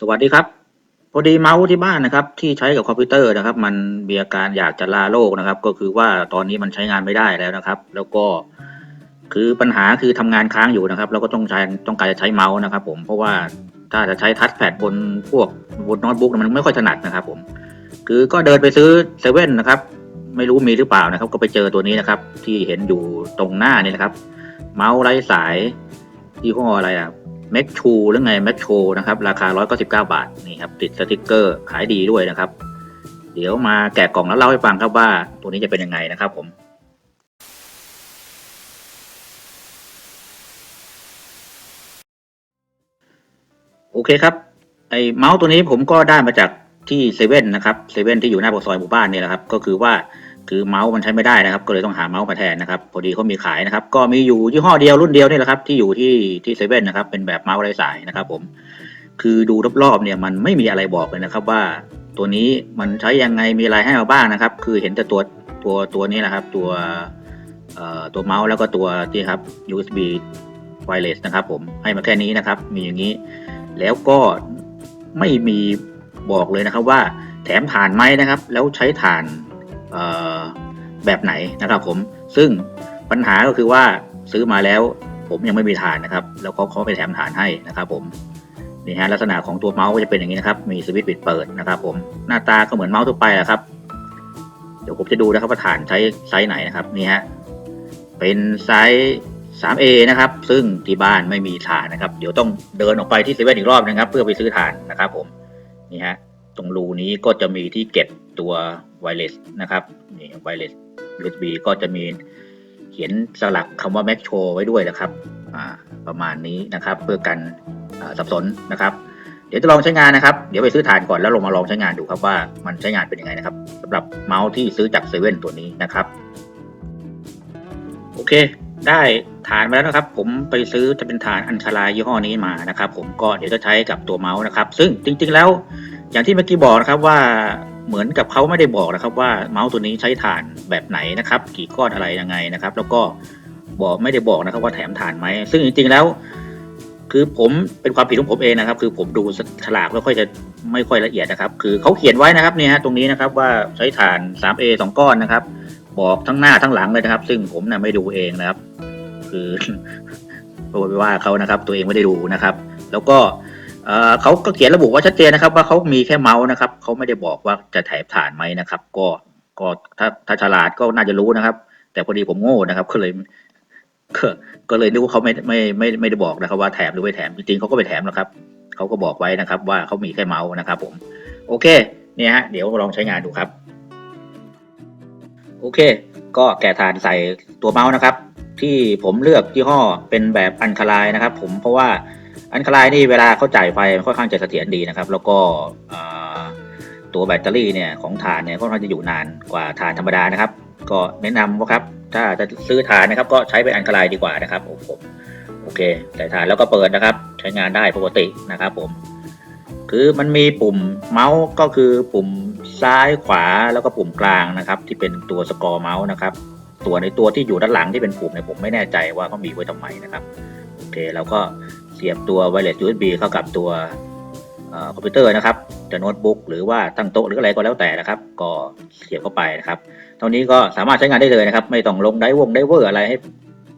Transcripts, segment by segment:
สวัสดีครับ พอดีเมาส์ที่บ้านนะครับ ที่ใช้กับคอมพิวเตอร์นะครับ มันมีอาการอยากจะลาโลกนะครับ ก็คือว่าตอนนี้มันใช้งานไม่ได้แล้วนะครับ แล้วก็คือปัญหาคือทำงานค้างอยู่นะครับ แล้วก็ต้องใช้ต้องการจะใช้เมาส์นะครับ ผมเพราะว่าถ้าจะใช้ทัชแพดบนพวกบนโน้ตบุ๊กมันไม่ค่อยถนัดนะครับ ผม คือก็เดินไปซื้อเซเว่นนะครับ ไม่รู้มีหรือเปล่านะครับ ก็ไปเจอตัวนี้นะครับ ที่เห็นอยู่ตรงหน้านี่นะครับ เมาส์ไร้สายยี่ห้ออะไรอะ แม็กชูหรือไงแม็กโชนะครับ ราคา 199 บาทนี่ครับติดสติกเกอร์ขายดีด้วยนะครับ เดี๋ยวมาแกะกล่องแล้วเล่าให้ฟังครับว่าตัวนี้จะเป็นยังไงนะครับผมโอเคครับไอเมาส์ตัวนี้ผมก็ได้มาจากที่เซเว่นนะครับเซเว่นที่อยู่หน้าปากซอยหมู่บ้านนี่แหละครับ ก็คือว่า คือเมาส์มันใช้ไม่ได้นะครับ ก็เลยต้องหาเมาส์มาแทนนะครับ พอดีเขามีขายนะครับ ก็มีอยู่ยี่ห้อเดียวรุ่นเดียวนี่แหละครับ ที่อยู่ที่ที่เซเว่นนะครับ เป็นแบบเมาส์ไร้สายนะครับผม คือดูรอบๆเนี่ยมันไม่มีอะไรบอกเลยนะครับ ว่าตัวนี้มันใช้ยังไงมีอะไรให้มาบ้างนะครับ คือเห็นแต่ตัวตัวตัวนี้แหละครับ ตัวเอ่อตัวเมาส์แล้วก็ตัวที่ครับ USB wireless นะครับผมให้มาแค่นี้นะครับ มีอย่างนี้ แล้วก็ไม่มีบอกเลยนะครับว่าแถมถ่านไหมนะครับ แล้วใช้ถ่าน แบบไหนนะครับผมซึ่งปัญหาก็คือว่าซื้อมาแล้วผมยังไม่มีถ่านนะครับ แล้วเขาเขาไปแถมถ่านให้นะครับ ผมนี่ฮะลักษณะของตัวเมาส์ก็จะเป็นอย่างนี้นะครับ มีสวิตช์ปิดเปิดนะครับ ผมหน้าตาก็เหมือนเมาส์ทั่วไปแหละครับ เดี๋ยวผมจะดูนะครับว่าถ่านใช้ไซส์ไหนนะครับนี่ฮะเป็นไซส์ 3A นะครับ ซึ่งที่บ้านไม่มีถ่านนะครับ เดี๋ยวต้องเดินออกไปที่เซเว่นอีกรอบนะครับ เพื่อไปซื้อถ่านนะครับ ผมนี่ฮะ ตรงรูนี้ก็จะมีที่เก็บตัวไวเลสนะครับนี่ไวเลส USB ก็จะมีเขียนสลักคำว่า Mac Show ไว้ด้วยนะครับประมาณนี้นะครับเพื่อกันสับสนนะครับ เดี๋ยวจะลองใช้งานนะครับ เดี๋ยวไปซื้อถ่านก่อนแล้วลงมาลองใช้งานดูครับว่ามันใช้งานเป็นยังไงนะครับสำหรับเมาส์ที่ซื้อจากเซเว่นตัวนี้นะครับโอเค ได้ฐานมาแล้วนะครับ ผมไปซื้อจะเป็นฐานอัญชลายยี่ห้อนี้มานะครับ ผมก็เดี๋ยวจะใช้กับตัวเมาส์นะครับ ซึ่งจริงๆแล้ว อย่างที่เมื่อกี้บอกนะครับว่าเหมือนกับเขาไม่ได้บอกนะครับว่าเมาส์ตัวนี้ใช้ฐานแบบไหนนะครับ กี่ก้อนอะไรยังไงนะครับ แล้วก็บอกไม่ได้บอกนะครับว่าแถมฐานไหมซึ่งจริงๆแล้ว คือผมเป็นความผิดของผมเองนะครับ คือผมดูฉลากไม่ค่อยจะไม่ค่อยละเอียดนะครับ คือเขาเขียนไว้นะครับเนี่ยฮะตรงนี้นะครับว่าใช้ฐาน 3A สองก้อนนะครับ บอกทั้งหน้าทั้งหลังเลยนะครับ ซึ่งผมนะ่ะไม่ดูเองนะครับ คือโดยว่าเขานะครับ ตัวเองไม่ได้ดูนะครับ แล้วก็ เขาก็เขียนระบุว่าชัดเจนนะครับ ว่าเขามีแค่เมาส์นะครับเขาไม่ได้บอกว่าจะแถมฐานไหมนะครับ ก็ก็ถ้าถ้าฉลาดก็น่าจะรู้นะครับ แต่พอดีผมโง่นะครับ ก็เลยก็ก็เลยนึกว่าเขาไม่ไม่ไม่ไม่ได้บอกนะครับ ว่าแถมหรือไม่แถมจริงๆเขาก็ไปแถมนะครับเขาก็บอกไว้นะครับ ว่าเขามีแค่เมาส์นะครับ ผม โอเคเนี่ยฮะเดี๋ยวลองใช้งานดูครับ โอเค ก็แกะฐานใส่ตัวเมาส์นะครับ ที่ผมเลือกยี่ห้อเป็นแบบอันคลายนะครับ ผมเพราะว่า อันคลายนี่เวลาเขาจ่ายไฟค่อนข้างจะเสถียรดีนะครับ แล้วก็ตัวแบตเตอรี่เนี่ยของฐานเนี่ยค่อนข้างจะอยู่นานกว่าฐานธรรมดานะครับ ก็แนะนำว่าครับถ้าจะซื้อฐานนะครับ ก็ใช้เป็นอันคลายดีกว่านะครับผมผมโอเคใส่ฐานแล้วก็เปิดนะครับ ใช้งานได้ปกตินะครับ ผม คือมันมีปุ่มเมาส์ก็คือปุ่มซ้ายขวาแล้วก็ปุ่มกลางนะครับ ที่เป็นตัวสกอร์เมาส์นะครับตัวในตัวที่อยู่ด้านหลังที่เป็นปุ่มเนี่ยผมไม่แน่ใจว่าเขามีไว้ทำไมนะครับโอเคแล้วก็ สียบตัว wireless USB เข้ากับตัวอคอมพิวเตอร์นะครับจะโน้ตบุ๊กหรือว่าตั้งโต๊ะหรืออะไรก็แล้วแต่นะครับ ก็เสียบเข้าไปนะครับเท่านี้ก็สามารถใช้งานได้เลยนะครับ ไม่ต้องลงไดวงไดเวอร์อะไรให้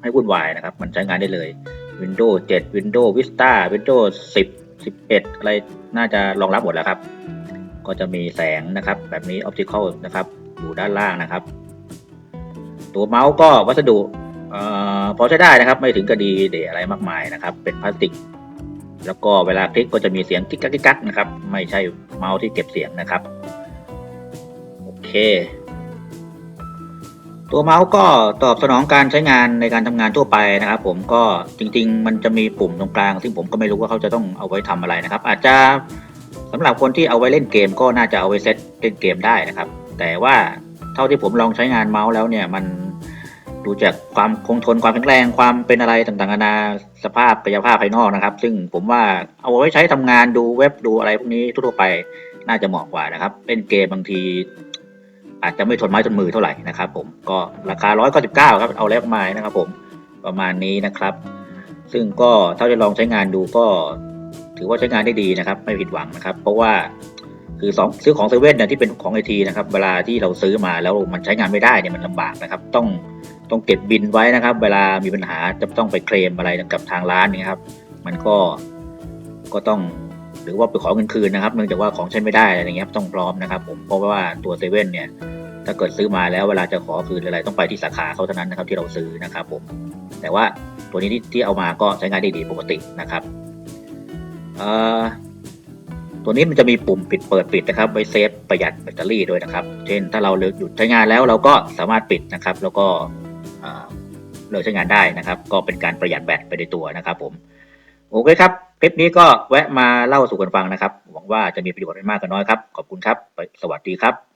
ให้วุ่นวายนะครับ มันใช้งานได้เลย Windows 7 Windows Vista Windows 10 11 อะไรน่าจะรองรับหมดแล้วครับ ก็จะมีแสงนะครับ แบบนี้ optical นะครับ อยู่ด้านล่างนะครับ ตัวเมาส์ก็วัสดุเอ่อ พอใช้ได้นะครับ ไม่ถึงกระดีเดอะไรมากมายนะครับ เป็นพลาสติก แล้วก็เวลาคลิกก็จะมีเสียงกิ๊กกักกิ๊กกักนะครับ ไม่ใช่เมาส์ที่เก็บเสียงนะครับ โอเค ตัวเมาส์ก็ตอบสนองการใช้งานในการทำงานทั่วไปนะครับ ผมก็จริง ๆ มันจะมีปุ่มตรงกลาง ซึ่งผมก็ไม่รู้ว่าเขาจะต้องเอาไว้ทำอะไรนะครับ อาจจะสำหรับคนที่เอาไว้เล่นเกมก็น่าจะเอาไว้เซตเล่นเกมได้นะครับ แต่ว่าเท่าที่ผมลองใช้งานเมาส์แล้วเนี่ยมัน ดูจากความคงทนความแข็งแรงความเป็นอะไรต่างๆนานาสภาพกายภาพภายนอกนะครับ ซึ่งผมว่าเอาไว้ใช้ทำงานดูเว็บดูอะไรพวกนี้ทั่วไปน่าจะเหมาะกว่านะครับเล่นเกมบางที อาจจะไม่ทนไม้ทนมือเท่าไหร่นะครับ ผมก็ราคา 199ครับเอาแล้วมานะครับ ผมประมาณนี้นะครับ ซึ่งก็เท่าที่ลองใช้งานดูก็ถือว่าใช้งานได้ดีนะครับ ไม่ผิดหวังนะครับ เพราะว่า คือสองซื้อของเซเว่นเนี่ยที่เป็นของไอทีนะครับเวลาที่เราซื้อมาแล้วมันใช้งานไม่ได้เนี่ยมันลำบากนะครับ ต้องต้องเก็บบินไว้นะครับ เวลามีปัญหาจะต้องไปเคลมอะไรกับทางร้านนี่ครับ มันก็ก็ต้องหรือว่าไปขอเงินคืนนะครับเนื่องจากว่าของใช้ไม่ได้อะไรอย่างเงี้ยครับต้องพร้อมนะครับ ผมเพราะว่าตัวเซเว่นเนี่ยถ้าเกิดซื้อมาแล้วเวลาจะขอคืนอะไรต้องไปที่สาขาเขาเท่านั้นนะครับที่เราซื้อนะครับผมแต่ว่าตัวนี้ที่ที่เอามาก็ใช้งานได้ดีปกตินะครับเอ่อ ตัวนี้มันจะมีปุ่มปิดเปิดปิดนะครับไว้เซฟประหยัดแบตเตอรี่ด้วยนะครับ เช่นถ้าเราเลิกหยุดใช้งานแล้วเราก็สามารถปิดนะครับ แล้วก็เอ่อเลิกใช้งานได้นะครับ ก็เป็นการประหยัดแบตไปในตัวนะครับผมโอเคครับคลิปนี้ก็แวะมาเล่าสู่กันฟังนะครับ หวังว่าจะมีประโยชน์ไม่มากก็น้อยครับ ขอบคุณครับ สวัสดีครับ